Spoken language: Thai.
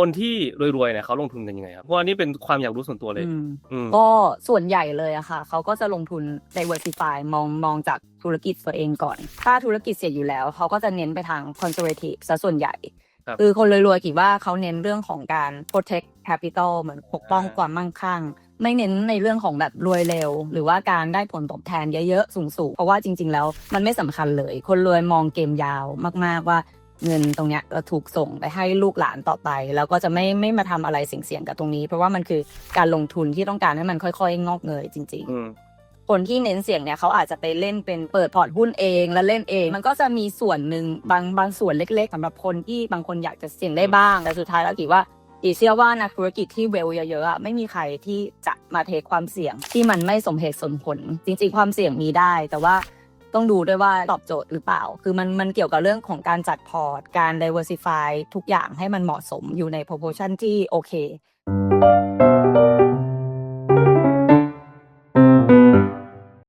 คนที่รวยๆเนี่ยเขาลงทุนกันยังไงครับเพราะว่านี่เป็นความอยากรู้ส่วนตัวเลยอืมอืมก็ส่วนใหญ่เลยอะค่ะ เขาก็จะลงทุน diversify มองมองจากธุรกิจตัวเองก่อน ถ้าธุรกิจเสียอยู่แล้ว เขาก็จะเน้นไปทาง conservative ซะส่วนใหญ่ครับคือคนรวยๆคิดว่าเขาเน้นเรื่องของการ protect capital เหมือนปกป้องอ่าความมั่งคั่ง ไม่เน้นในเรื่องของแบบรวยเร็ว หรือว่าการได้ผลตอบแทนเยอะๆสูงๆ เพราะว่าจริง ๆ แล้วมันไม่สำคัญเลย คนรวยมองเกมยาวมากๆว่า เงินตรงเนี้ยจะถูกส่งไปให้ลูกหลานต่อไป แล้วก็จะไม่ไม่มาทำอะไรเสี่ยงๆกับตรงนี้ เพราะว่ามันคือการลงทุนที่ต้องการให้มันค่อยๆ งอกเงยจริงๆอืมคนที่เน้นเสี่ยงเนี่ยเขาอาจจะไปเล่นเป็นเปิดพอร์ตหุ้นเองแล้วเล่นเอง มันก็จะมีส่วนหนึ่งบางบางส่วนเล็ก ๆสำหรับคนที่บางคนอยากจะเสี่ยงได้บ้างแต่สุดท้ายแล้วกีว่าอีเชื่อว่านักธุรกิจที่เวลเยอะๆอะไม่มีใครที่จะมาเทคความเสี่ยงที่มันไม่สมเหตุสมผล จริง ๆ ความเสี่ยงมีได้ แต่ว่า ต้องดูด้วยว่าตอบโจทย์หรือเปล่า คือมันมันเกี่ยวกับเรื่องของการจัดพอร์ต การ diversify ทุกอย่างให้มันเหมาะสมอยู่ใน proportion ที่โอเค